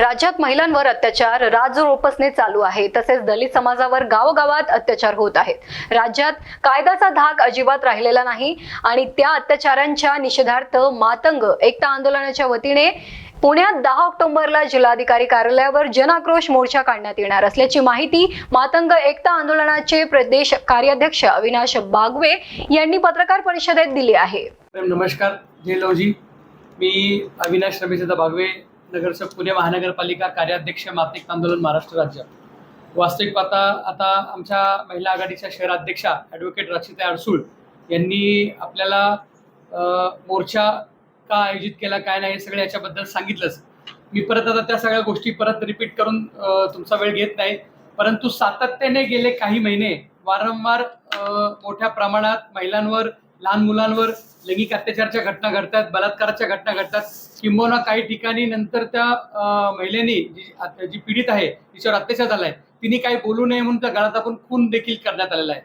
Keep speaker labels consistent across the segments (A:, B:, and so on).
A: राज्यात महिलांवर अत्याचार राजरोपसने चालू आहे. तसेच दलित समाजावर गावोगावात अत्याचार होत आहेत. राज्यात कायद्याचा धाक अजिबात राहिलेला नाही आणि त्या अत्याचारांच्या निषेधार्थ मातंग एकता आंदोलनाच्या वतीने पुण्यात दहा ऑक्टोबरला जिल्हाधिकारी कार्यालयावर जनाक्रोश मोर्चा काढण्यात येणार असल्याची माहिती मातंग एकता आंदोलनाचे प्रदेश कार्याध्यक्ष अविनाश बागवे यांनी पत्रकार परिषदेत दिली आहे.
B: नमस्कार मी अविनाश रमेशदा बागवे नगरसेवक पुणे महानगरपालिका कार्याध्यक्ष मातिक आंदोलन महाराष्ट्र राज्य. वास्तविक पाहता आता आमच्या महिला आघाडीच्या शहराध्यक्षा ॲडव्होकेट रक्षिता अडसूळ यांनी आपल्याला मोर्चा का आयोजित केला काय नाही हे सगळं याच्याबद्दल सांगितलंच. मी परत आता त्या सगळ्या गोष्टी परत रिपीट करून तुमचा वेळ घेत नाही. परंतु सातत्याने गेले काही महिने वारंवार मोठ्या प्रमाणात महिलांवर लहान मुलांवर लैंगिक अत्याचाराच्या घटना घडतात बलात्काराच्या घटना घडतात. किंबहुना काही ठिकाणी नंतर त्या महिलेने जी जी पीडित आहे तिच्यावर अत्याचार झालाय. तिने काही बोलू नये म्हणून त्या गळात आपण खून देखील करण्यात आलेला आहे.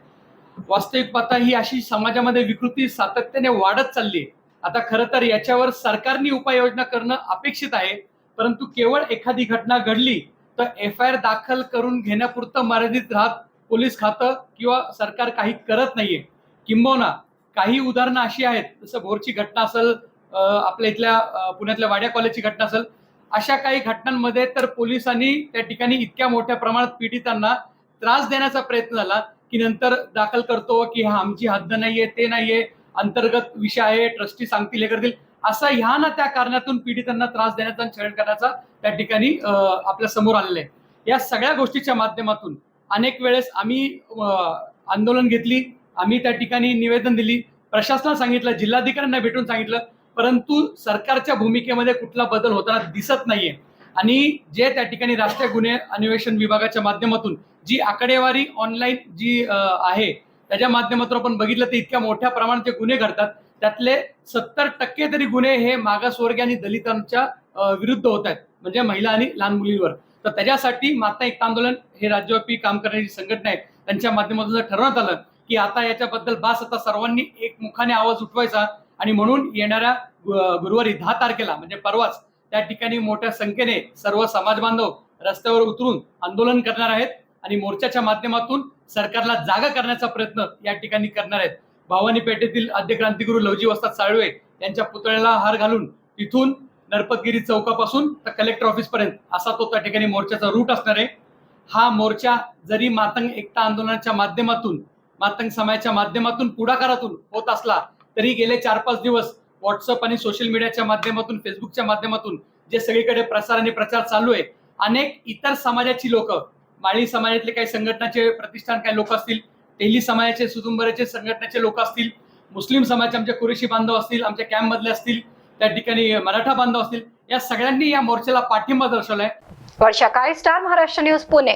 B: वास्तविक पाहता ही अशी समाजामध्ये विकृती सातत्याने वाढत चालली आहे. आता खरं तर याच्यावर सरकारने उपाययोजना करणं अपेक्षित आहे. परंतु केवळ एखादी घटना घडली तर एफ आय आर दाखल करून घेण्यापुरतं मर्यादित राहत पोलीस खातं किंवा सरकार काही करत नाहीये. किंबहुना काही उदाहरणं अशी आहेत जसं भोरची घटना असेल आपल्या इथल्या पुण्यातल्या वाड्या कॉलेजची घटना असेल अशा काही घटनांमध्ये तर पोलिसांनी त्या ठिकाणी इतक्या मोठ्या प्रमाणात पीडितांना त्रास देण्याचा प्रयत्न झाला की नंतर दाखल करतो की हा आमची हद्द नाहीये ते नाहीये अंतर्गत विषय आहे ट्रस्टी सांगतील हे करतील. असा ह्या ना त्या कारणातून पीडितांना त्रास देण्याचा आणि करण्याचा त्या ठिकाणी आपल्यासमोर आलेलं आहे. या सगळ्या गोष्टीच्या माध्यमातून अनेक वेळेस आम्ही आंदोलन घेतली आम्ही त्या ठिकाणी निवेदन दिली. प्रशासनाला सांगितलं जिल्हाधिकाऱ्यांना भेटून सांगितलं परंतु सरकारच्या भूमिकेमध्ये कुठला बदल होताना दिसत नाहीये. आणि जे त्या ठिकाणी राष्ट्रीय गुन्हे अन्वेषण विभागाच्या माध्यमातून जी आकडेवारी ऑनलाईन जी आहे त्याच्या माध्यमातून आपण बघितलं तर इतक्या मोठ्या प्रमाणात जे गुन्हे घडतात त्यातले सत्तर टक्के तरी गुन्हे हे मागासवर्गीय आणि दलितांच्या विरुद्ध होत आहेत म्हणजे महिला आणि लहान मुलींवर. तर त्याच्यासाठी माता एकता आंदोलन हे राज्यव्यापी काम करणारी संघटना आहे त्यांच्या माध्यमातून जर ठरवण्यात आलं की आता याच्याबद्दल बास आता सर्वांनी एक मुखाने आवाज उठवायचा आणि म्हणून येणाऱ्या गुरुवारी दहा तारखेला म्हणजे परवाच त्या ठिकाणी मोठ्या संख्येने सर्व समाज बांधव रस्त्यावर उतरून आंदोलन करणार आहेत आणि मोर्चाच्या माध्यमातून सरकारला जागा करण्याचा प्रयत्न या ठिकाणी करणार आहेत. भवानी पेठेतील आद्य क्रांतिगुरू लवजी वस्ताद साळवे यांच्या पुतळ्याला हार घालून तिथून नरपतगिरी चौकापासून तर कलेक्टर ऑफिस पर्यंत असा तो त्या ठिकाणी मोर्चाचा रूट असणार आहे. हा मोर्चा जरी मातंग एकता आंदोलनाच्या माध्यमातून मातंग समाजाच्या माध्यमातून पुढाकारातून होत असला तरी गेले चार पाच दिवस व्हॉट्सअप आणि सोशल मीडियाच्या माध्यमातून फेसबुकच्या माध्यमातून जे सगळीकडे प्रसार आणि प्रचार चालू आहे अनेक इतर समाजाची लोक माळी समाजातले काही संघटनाचे प्रतिष्ठान काही लोक असतील तेली समाजाचे सुदुंबराचे संघटनेचे लोक असतील मुस्लिम समाजाचे आमचे कुरेशी बांधव असतील आमच्या कॅम्प मधले असतील त्या ठिकाणी मराठा बांधव असतील या सगळ्यांनी या मोर्चाला पाठिंबा दर्शवलाय.
A: Varsha Kale star Maharashtra news Pune.